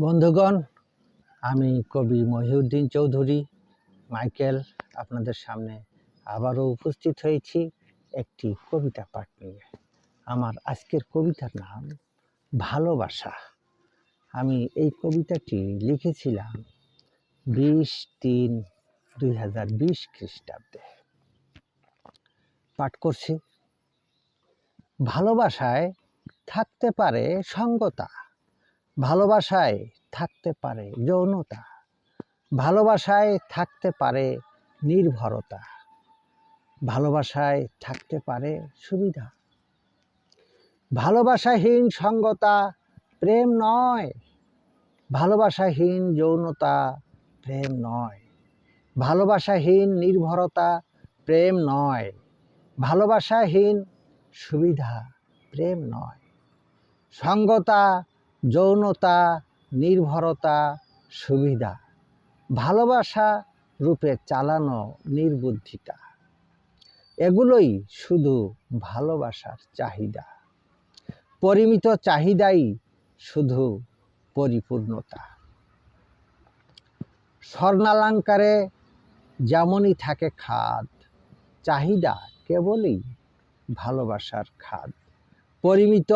বন্ধুগণ, আমি কবি মহিউদ্দিন চৌধুরী। মাইকেল, আপনাদের সামনে আবারও উপস্থিত হয়েছি একটি কবিতা পাঠ নিয়ে। আমার আজকের কবিতার নাম, ভালোবাসা। আমি এই কবিতাটি লিখেছিলাম বিশ তিন দুই হাজার বিশ খ্রিস্টাব্দে। পাঠ করছি, ভালোবাসায় থাকতে পারে সঙ্গতা। ভালোবাসায় থাকতে পারে যৌনতা, ভালোবাসায় থাকতে পারে নির্ভরতা, ভালোবাসায় থাকতে পারে সুবিধা। ভালোবাসাহীন সঙ্গতা প্রেম নয়, ভালোবাসাহীন যৌনতা প্রেম নয়, ভালোবাসাহীন নির্ভরতা প্রেম নয়, ভালোবাসাহীন সুবিধা প্রেম নয়। সঙ্গতা যৌনতা, নির্ভরতা, সুবিধা। ভালোবাসা রূপে চালানো নির্বুদ্ধিতা। এগুলোই শুধু ভালোবাসার চাহিদা। পরিমিত চাহিদাই শুধু পরিপূর্ণতা। স্বর্ণালঙ্কারে যেমনই থাকে খাদ, চাহিদা কেবলই ভালোবাসার খাদ। পরিমিত,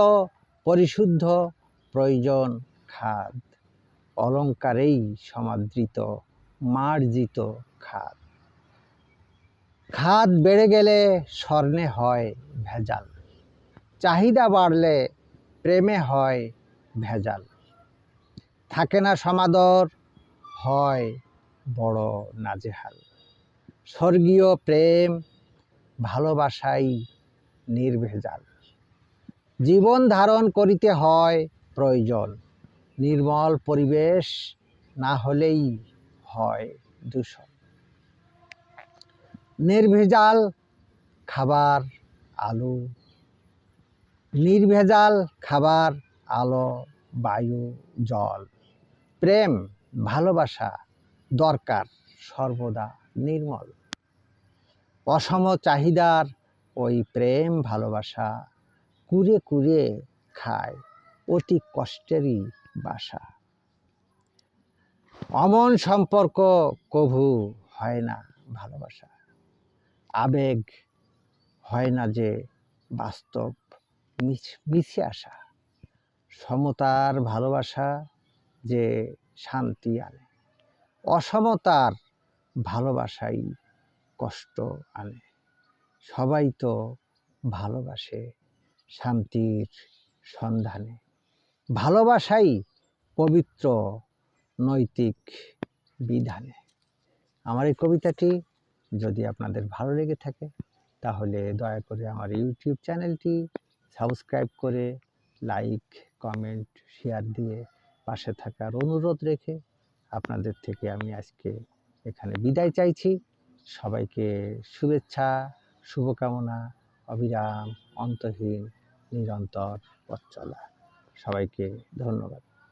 পরিশুদ্ধ প্রয়োজন খাদ। অলঙ্কারেই সমাদৃত, মার্জিত খাদ। খাদ বেড়ে গেলে স্বর্ণে হয় ভেজাল। চাহিদা বাড়লে প্রেমে হয় ভেজাল। থাকে না সমাদর, হয় বড় নাজেহাল। স্বর্গীয় প্রেম ভালোবাসাই নির্ভেজাল। জীবন ধারণ করিতে হয় প্রয়োজন। নির্মল পরিবেশ না হলেই হয় দূষণ। নির্ভেজাল খাবার আলো। নির্ভেজাল খাবার আলো, বায়ু, জল। প্রেম, ভালোবাসা দরকার সর্বদা নির্মল। অসম চাহিদার ওই প্রেম, ভালোবাসা কুরে কুরে খায় অতি কষ্টেরই বাসা। অমন সম্পর্ক কভু হয় না ভালোবাসা। আবেগ হয় না যে বাস্তব মিছে আসা। সমতার ভালোবাসা যে শান্তি আনে। অসমতার ভালোবাসাই কষ্ট আনে। সবাই তো ভালোবাসে শান্তির সন্ধানে। ভালোবাসাই পবিত্র নৈতিক বিধানে। আমার এই কবিতাটি যদি আপনাদের ভালো লেগে থাকে, তাহলে দয়া করে আমার ইউটিউব চ্যানেলটি সাবস্ক্রাইব করে লাইক, কমেন্ট, শেয়ার দিয়ে পাশে থাকার অনুরোধ রেখে আপনাদের থেকে আমি আজকে এখানে বিদায় চাইছি। সবাইকে শুভেচ্ছা, শুভকামনা, অবিরাম, অন্তহীন, নিরন্তর পথ চলা। সবাইকে ধন্যবাদ।